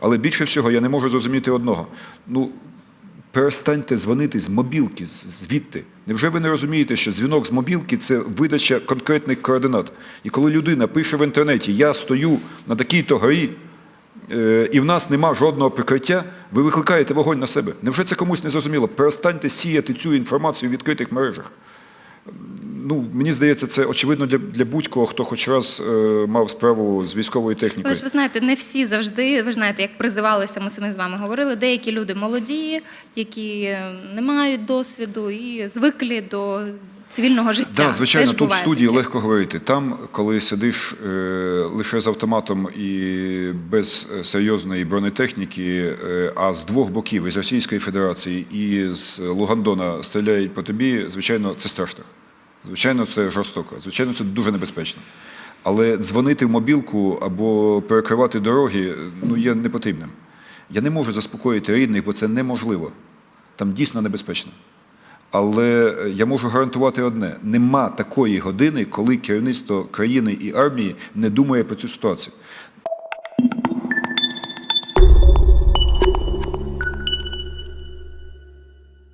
Але більше всього я не можу зрозуміти одного. Ну, перестаньте дзвонити з мобілки, звідти. Невже ви не розумієте, що дзвінок з мобілки це видача конкретних координат? І коли людина пише в інтернеті, я стою на такій-то горі, е, і в нас нема жодного прикриття, ви викликаєте вогонь на себе. Невже це комусь не зрозуміло? Перестаньте сіяти цю інформацію в відкритих мережах. Ну, мені здається, це очевидно для, для будь-кого, хто хоч раз е, мав справу з військовою Але технікою. ж ви знаєте, не всі завжди, ви ж знаєте, як призивалися, ми самі з вами говорили. Деякі люди молоді, які е, не мають досвіду і звиклі до цивільного життя. Так, звичайно, Теж тут в студії легко говорити. Там, коли сидиш е, лише з автоматом і без е, серйозної бронетехніки, е, а з двох боків із Російської Федерації і з Лугандона стріляють по тобі, звичайно, це страшно. Звичайно, це жорстоко. Звичайно, це дуже небезпечно. Але дзвонити в мобілку або перекривати дороги ну, є непотрібним. Я не можу заспокоїти рідних, бо це неможливо. Там дійсно небезпечно. Але я можу гарантувати одне: нема такої години, коли керівництво країни і армії не думає про цю ситуацію.